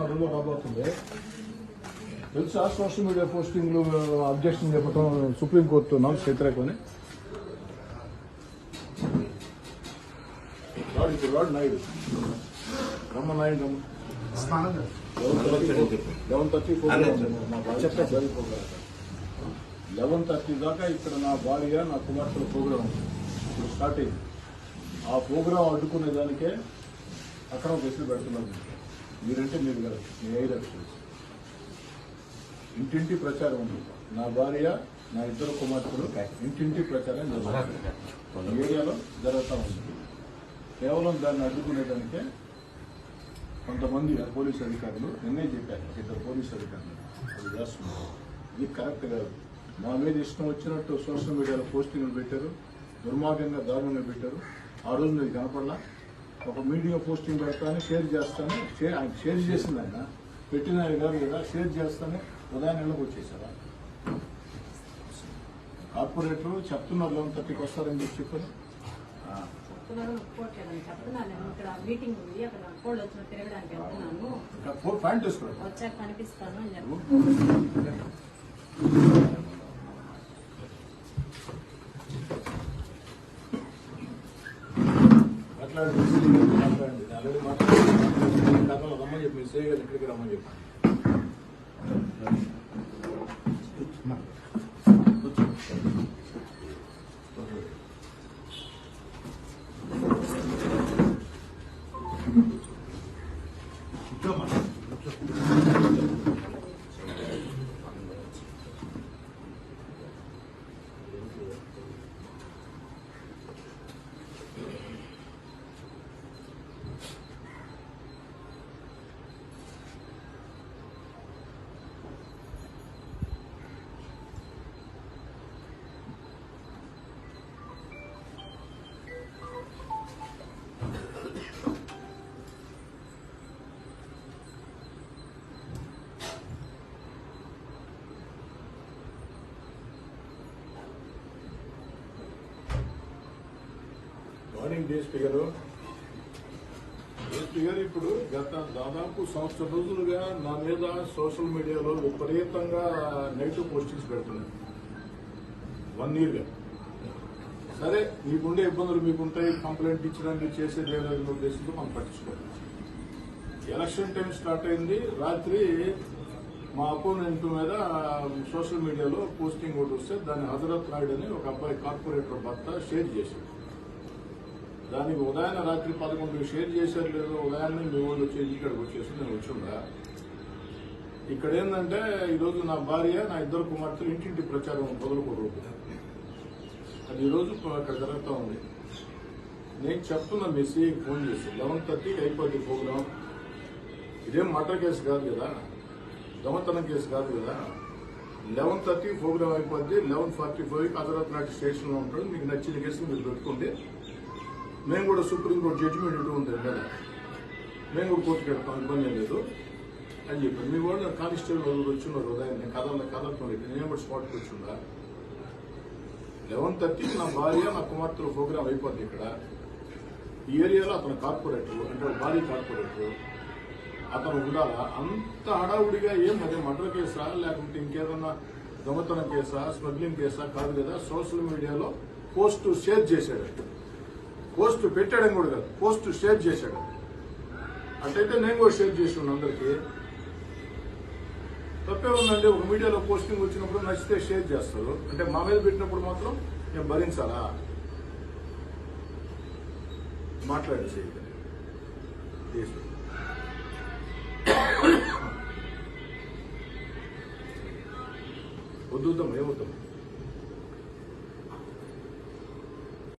అడుగులో రాబోతుంది తెలుసా సోషల్ మీడియా పోస్టింగ్లు అబ్జెక్షన్ చెప్పడం సుప్రీంకోర్టు నాలుగు వ్యతిరేకమని రాడు ఇప్పుడు రాడు నాయుడు రమ్మ నాయుడు రమ్మ లెవెన్ థర్టీ లెవెన్ థర్టీ దాకా ఇక్కడ నా భార్య నా కుమార్తెల ప్రోగ్రామ్. ఇప్పుడు స్టార్ట్ అయింది ఆ ప్రోగ్రాం అడ్డుకునే దానికే అక్కడ బస్సులు పెడుతున్నారు మీరంటే మీరు కదా మీ ఐదు ఇంటింటి ప్రచారం ఉంది. నా భార్య నా ఇద్దరు కుమార్తెలు ఇంటింటి ప్రచారం జరుగుతుంది. ఏరియాలో జరుగుతూ ఉంది. కేవలం దాన్ని అడ్డుకునేదానికే కొంతమంది పోలీసు అధికారులు నిన్నే చెప్పారు ఇద్దరు పోలీసు అధికారులు అది చేస్తున్నారు. ఇది కరెక్ట్ కాదు. మా మీద ఇష్టం వచ్చినట్టు సోషల్ మీడియాలో పోస్టింగ్లు పెట్టారు దుర్మార్గంగా దారుణంగా పెట్టారు. ఆ రోజు మీరు కనపడలా. ఒక మీడియా పోస్టింగ్ పెడతాను షేర్ చేస్తాను. షేర్ ఆయన షేర్ చేసింది ఆయన. పెట్టిన ఆయన కాదు కదా షేర్ చేస్తాను. ఉదయం నెలకు వచ్చేసారా? కార్పొరేటర్ చెప్తున్నారు లెవెన్ థర్టీకి వస్తారని చెప్పి చెప్పారు. ప్యాంట్ వేసుకోండి వచ్చాక కనిపిస్తాను అని చెప్పి. గతంలో రమ్మని ఇక్కడికి రమ్మని చెప్పాను మార్నింగ్ డిఎస్పీ గారు డిఎస్పీ గారు ఇప్పుడు గత దాదాపు సంవత్సరం రోజులుగా నా మీద సోషల్ మీడియాలో విపరీతంగా నెగిటివ్ పోస్టింగ్స్ పెడుతున్నాయి. వన్ ఇయర్గా సరే మీకుండే ఇబ్బందులు మీకుంటాయి కంప్లైంట్ ఇచ్చడానికి చేసేది లేదని ఉద్దేశంతో మనం పట్టించుకోవాలి ఎలక్షన్ టైం స్టార్ట్ అయింది. రాత్రి మా అపోనెంట్ మీద సోషల్ మీడియాలో పోస్టింగ్ ఒకటి వస్తే దాన్ని హజరత్ నాయుడు అని ఒక అబ్బాయి కార్పొరేటర్ భర్త షేర్ చేశాడు దానికి ఉదయాన్న రాత్రి పదకొండు షేర్ చేశారు లేదో ఉదయాన్నే మీ వాళ్ళు వచ్చేసి ఇక్కడికి వచ్చేసి నేను వచ్చిందా ఇక్కడ ఏంటంటే ఈరోజు నా భార్య నా ఇద్దరు కుమార్తెలు ఇంటింటి ప్రచారం మొదలుకోరు అది ఈరోజు అక్కడ జరుగుతూ ఉంది. నేను చెప్తున్నా మెస్సీ ఫోన్ చేసి లెవెన్ థర్టీకి అయిపోద్ది ప్రోగ్రాం ఇదేం మటర్ కేసు కాదు కదా. దొంగతనం కేసు కాదు కదా. లెవెన్ థర్టీ ప్రోగ్రామ్ అయిపోద్ది లెవెన్ ఫార్టీ ఫైవ్ హజరత్ నాటి స్టేషన్లో ఉంటాడు. మీకు నచ్చిన కేసు మీరు పెట్టుకోండి మేము కూడా సుప్రీంకోర్టు జడ్జిమెంట్ ఇటు ఉంది కదా మేము కూడా కోర్టుకి వెళ్తాం ఇబ్బంది లేదు అని చెప్పి మీ వాళ్ళు కానిస్టేబుల్ వాళ్ళు వచ్చిన్నారు నేను కథలు కథలతో నేను కూడా స్పాట్కి వచ్చిందా? లెవెన్ థర్టీకి నా భార్య నా కుమార్తెలు ప్రోగ్రామ్ అయిపోద్ది ఇక్కడ. ఈ ఏరియాలో అతను కార్పొరేటర్ అంటే భారీ కార్పొరేటర్ అతను ఉండాలా? అంత హడావుడిగా ఏం అదే మర్డర్ కేసా? లేకుంటే ఇంకేదన్నా దొంగతనం కేసా? స్మగ్లింగ్ కేసా? కాదు కదా సోషల్ మీడియాలో పోస్ట్ షేర్ చేశాడు. పోస్ట్ పెట్టడం కూడా కాదు పోస్ట్ షేర్ చేశాడు. అట్టయితే నేను కూడా షేర్ చేసి ఉన్నాను అందరికీ. తప్పే ఉందండి ఒక మీడియాలో పోస్టింగ్ వచ్చినప్పుడు నచ్చితే షేర్ చేస్తారు. అంటే మా మీద పెట్టినప్పుడు మాత్రం నేను భరించాలా? మాట్లాడేసి వద్దుద్దాం ఏమవుతాం